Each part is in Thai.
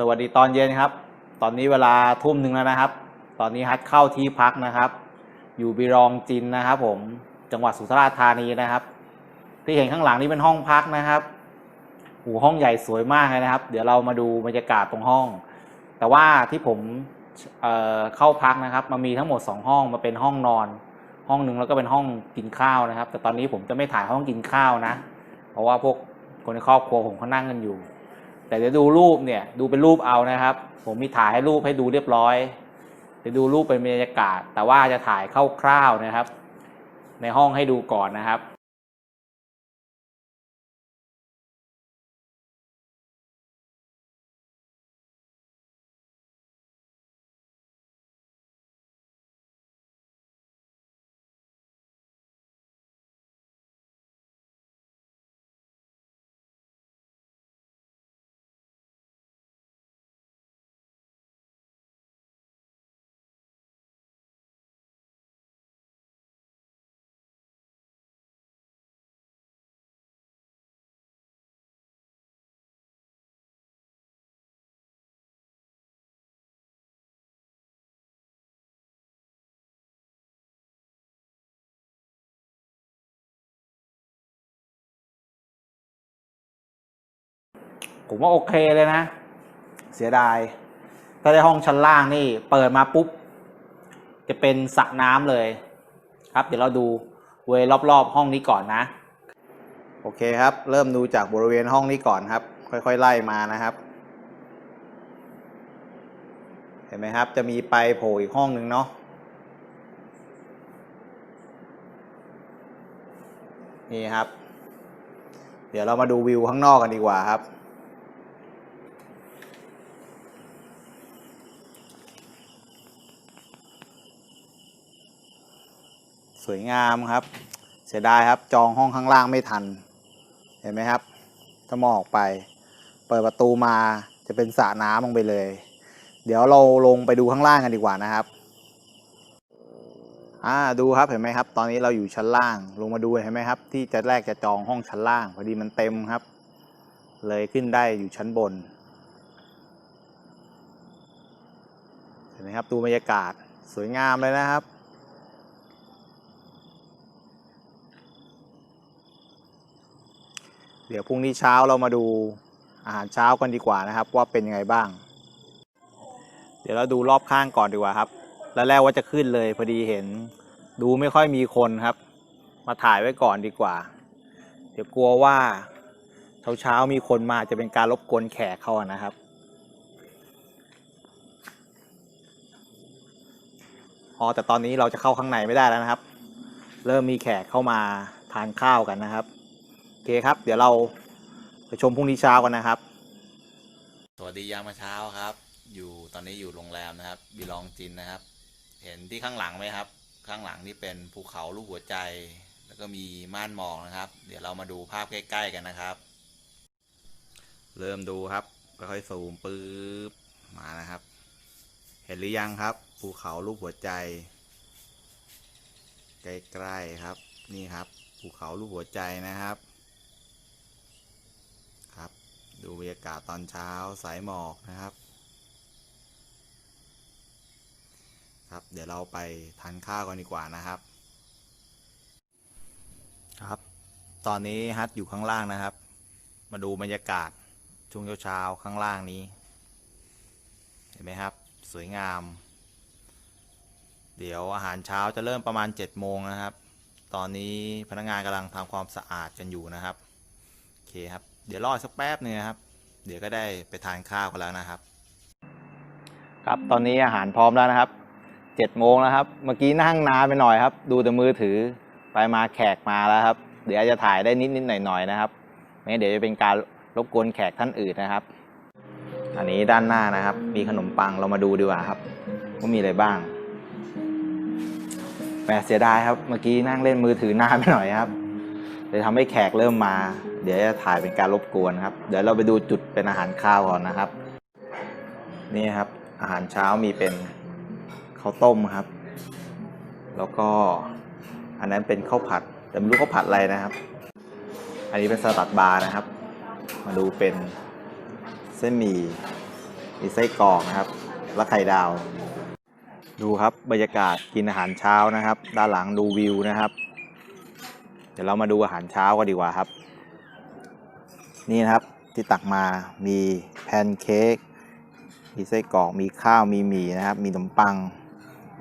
สวัสดีตอนเย็นครับ ตอนนี้เวลาทุ่มหนึ่งแล้วนะครับ ตอนนี้ฮัทเข้าที่พักนะครับ อยู่บิรองจินนะครับ ผมจังหวัดสุราษฎร์ธานีนะครับ ที่เห็นข้างหลังนี้เป็นห้องพักนะครับหูห้องใหญ่สวยมากเลยนะครับ เดี๋ยวเรามาดูบรรยากาศตรงห้อง แต่ว่าที่ผมเเข้าพักนะครับมันมีทั้งหมด 2 ห้องมาเป็นห้องนอน ห้องหนึ่งแล้วก็เป็นห้องกินข้าวนะครับ แต่ตอนนี้ผมจะไม่ถ่ายห้องกินข้าวนะ เพราะว่าพวกคนในครอบครัวผมเขานั่งกันอยู่ แต่เดี๋ยวดูรูปเนี่ยดูเป็นรูปเอานะครับ ผมมีถ่ายให้รูปให้ดูเรียบร้อยเดี๋ยวดูรูปเป็นบรรยากาศ แต่ว่าจะถ่ายคร่าวๆนะครับ ในห้องให้ดูก่อนนะครับ ผมว่าโอเคเลยนะ เสียดาย ถ้าได้ห้องชั้นล่างนี่เปิดมาปุ๊บ จะเป็นสระน้ำเลย ครับ เดี๋ยวเราดูเวยรอบๆห้องนี้ก่อนนะ โอเคครับ เริ่มดูจากบริเวณห้องนี้ก่อนครับ ค่อยๆไล่มานะครับ เห็นไหมครับ จะมีไปโผล่อีกห้องหนึ่งเนาะนี่ครับ เดี๋ยวเรามาดูวิวข้างนอกกันดีกว่าครับ สวยงามครับ เสียดายครับจองห้องข้างล่างไม่ทัน เห็นไหมครับ ถ้ามองออกไป เปิดประตูมาจะเป็นสระน้ำลงไปเลย เดี๋ยวเราลงไปดูข้างล่างกันดีกว่านะครับอ่าดูครับเห็นไหมครับ ตอนนี้เราอยู่ชั้นล่างลงมาดูเห็นไหมครับ ที่จะแรกจะจองห้องชั้นล่างพอดีมันเต็มครับ เลยขึ้นได้อยู่ชั้นบนเห็นไหมครับดูบรรยากาศสวยงามเลยนะครับ เดี๋ยวพรุ่งนี้เช้าเรามาดูอาหารเช้ากันดีกว่านะครับ ว่าเป็นยังไงบ้าง เดี๋ยวเราดูรอบข้างก่อนดีกว่าครับแล้วแรกว่าจะขึ้นเลยพอดีเห็น ดูไม่ค่อยมีคนครับ มาถ่ายไว้ก่อนดีกว่า เดี๋ยวกลัวว่าเช้าเช้ามีคนมาจะเป็นการรบกวนแขกเขานะครับ อ๋อแต่ตอนนี้เราจะเข้าข้างในไม่ได้แล้วนะครับ เริ่มมีแขกเข้ามาทานข้าวกันนะครับ เคครับ เดี๋ยวเราไปชมพรุ่งนี้เช้ากันนะครับ สวัสดียามาเช้าครับ อยู่ตอนนี้อยู่โรงแรมนะครับบิลองจินนะครับ เห็นที่ข้างหลังไหมครับ ข้างหลังนี่เป็นภูเขาลูกหัวใจ แล้วก็มีม่านหมอกนะครับ เดี๋ยวเรามาดูภาพใกล้ ๆ กันนะครับ เริ่มดูครับค่อยๆซูมปื๊บมานะครับ เห็นหรือยังครับ ภูเขาลูกหัวใจ ใกล้ๆครับ นี่ครับภูเขาลูกหัวใจนะครับ ดูบรรยากาศตอนเช้าสายหมอกนะครับ ครับ เดี๋ยวเราไปทานข้าวกันดีกว่านะครับ ครับ ตอนนี้ฮัทอยู่ข้างล่างนะครับ มาดูบรรยากาศช่วงเช้าๆข้างล่างนี้ เห็นไหมครับ สวยงาม เดี๋ยวอาหารเช้าจะเริ่มประมาณ7จ็ดโมงนะครับ ตอนนี้พนักงานกำลังทำความสะอาดกันอยู่นะครับ โอเคครับ เดี๋ยวรอสักแป๊บนึงนะครับ เดี๋ยวก็ได้ไปทานข้าวกันแล้วนะครับ ครับตอนนี้อาหารพร้อมแล้วนะครับเจ็ดโมงแล้วครับ เมื่อกี้นั่งนานไปหน่อยครับ ดูแต่มือถือไปมาแขกมาแล้วครับ เดี๋ยวจะถ่ายได้นิดนิดหน่อยหน่อยๆนะครับไม่งั้นเดี๋ยวจะเป็นการรบกวนแขกท่านอื่นนะครับ อันนี้ด้านหน้านะครับ มีขนมปังเรามาดูดีกว่าครับว่ามีอะไรบ้างแหมเสียดายครับ เมื่อกี้นั่งเล่นมือถือนานไปหน่อยครับ เลยทำให้แขกเริ่มมา เดี๋ยวจะถ่ายเป็นการรบกวนครับ เดี๋ยวเราไปดูจุดเป็นอาหารข้าวก่อนนะครับ นี่ครับ อาหารเช้ามีเป็นข้าวต้มครับ แล้วก็อันนั้นเป็นข้าวผัด แต่ไม่รู้ข้าวผัดอะไรนะครับ อันนี้เป็นสลัดบาร์นะครับ มาดูเป็นเส้นหมี่มีไส้กรอกนะครับและไข่ดาว ดูครับบรรยากาศกินอาหารเช้านะครับ ด้านหลังดูวิวนะครับ ดี๋ยวเรามาดูอาหารเช้ากันดีกว่าครับ นี่นะครับที่ตักมามีแพนเค้กมีไส้กรอกมีข้าวมีหมี่นะครับ มีขนมปัง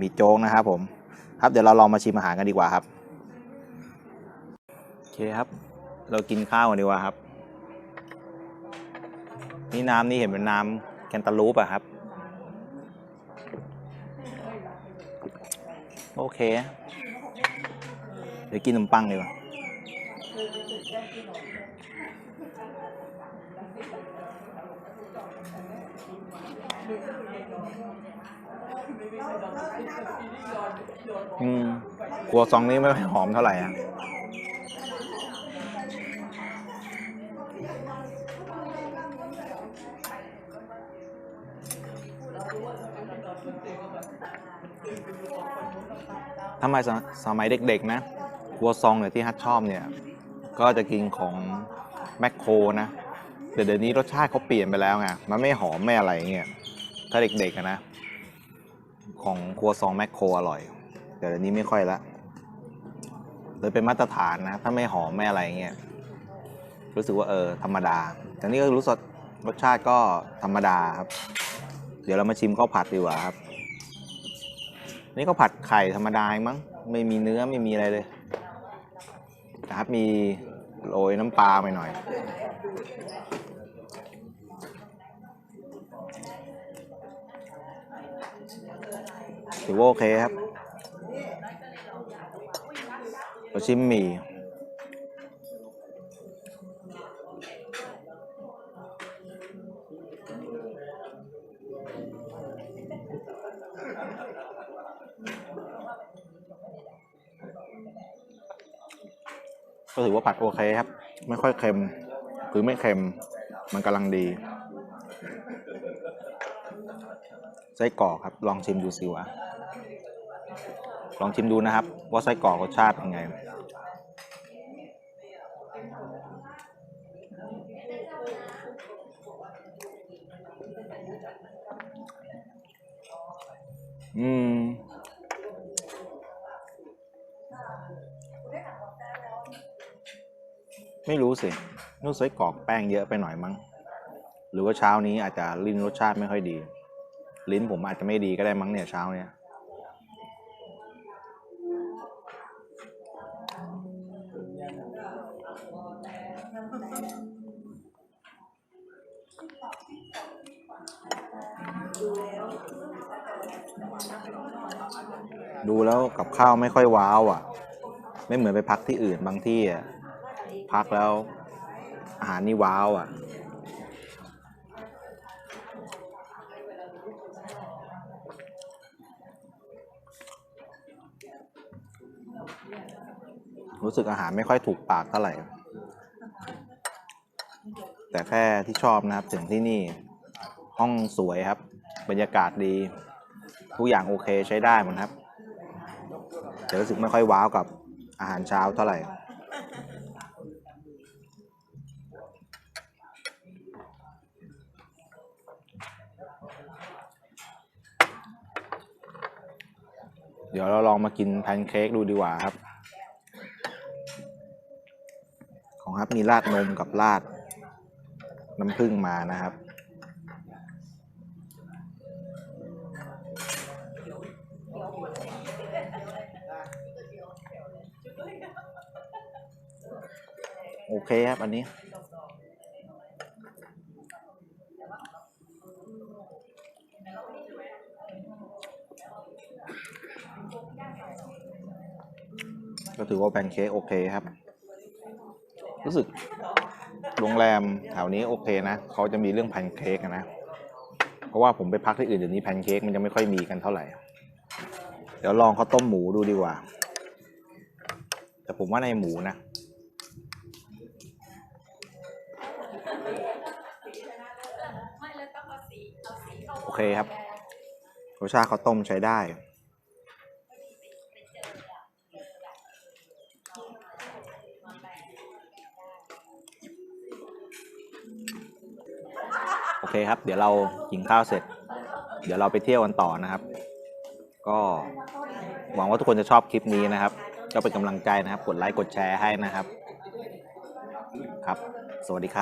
มีโจ๊กนะครับผมครับเดี๋ยวเราลองมาชิมอาหารกันดีกว่าครับโอเคครับ เรากินข้าวกันดีกว่าครับ นี่น้ำนี่เห็นเป็นน้ำแคนตาลูปอะครับ โอเค เดี๋ยวกินขนมปังดีกว่า อืมครัวซองนี้ไม่ค่อยหอมเท่าไหร่อะทำไมสมสมัยเด็กๆนะ ครัวซองเนี่ยที่ฮัทชอบเนี่ย ก็จะกินของแมคโครนะแต่เดี๋ยวนี้รสชาติเขาเปลี่ยนไปแล้วไงมันไม่หอมไม่อะไรเงี้ยถ้าเด็กๆนะ ของครัวซองแมคโครอร่อย แต่เดี๋ยวนี้ไม่ค่อยละเลยเป็นมาตรฐานนะ ถ้าไม่หอมไม่อะไรเงี้ยรู้สึกว่าเออธรรมดาแต่นี่ก็รู้สึกรสชาติก็ธรรมดาครับ เดี๋ยวเรามาชิมข้าวผัดดีกว่าครับ นี่ก็ผัดไข่ธรรมดามั้งไม่มีเนื้อไม่มีอะไรเลย นะครับ มีโรยน้ำปลาไปหน่อย ถือว่าโอเคครับเราชิมหมี่ ก็ถือว่าผัดโอเคครับ ไม่ค่อยเค็มหรือไม่เค็ม มันกำลังดีไส้กรอกครับ ลองชิมดูสิวะ ลองชิมดูนะครับ ว่าไส้กรอกรสชาติเป็นไง อืม ไม่รู้สินุ่ไส้กรอกแป้งเยอะไปหน่อยมั้ง หรือว่าเช้านี้อาจจะลิ้นรสชาติไม่ค่อยดี ลิ้นผมอาจจะไม่ดีก็ได้มั้งเนี่ยเช้าเนี่ยดูแล้วกับข้าวไม่ค่อยว้าวอะ ไม่เหมือนไปพักที่อื่นบางที่อะ พักแล้ว อาหารนี่ว้าวอะ รู้สึกอาหารไม่ค่อยถูกปากเท่าไหร่ แต่แค่ที่ชอบนะครับ ถึงที่นี่ ห้องสวยครับ บรรยากาศดี ทุกอย่างโอเคใช้ได้หมดครับ แต่รู้สึกไม่ค่อยว้าวกับอาหารเช้าเท่าไหร่ ดี๋ยวเราลองมากินแพนเค้กดูดีกว่าครับ ของครับมีราดนมกับราด น้ำผึ้งมานะครับ โอเคครับอันนี้ ก็ถือว่าแพนเค้กโอเคครับ รู้สึกโรงแรมแถวนี้โอเคนะเขาจะมีเรื่องแพนเค้กนะ เพราะว่าผมไปพักที่อื่นเดี๋ยวนี้แพนเค้กมันจะไม่ค่อยมีกันเท่าไหร่ เดี๋ยวลองข้าวต้มหมูดูดีกว่า แต่ผมว่าในหมูนะโอเคครับรสชาติข้าวต้มใช้ได้ อเคครับ เดี๋ยวเรากินข้าวเสร็จ เดี๋ยวเราไปเที่ยวกันต่อนะครับ ก็หวังว่าทุกคนจะชอบคลิปนี้นะครับ ก็เป็นกำลังใจนะครับ กดไลค์กดแชร์ให้นะครับ ครับ สวัสดีครับ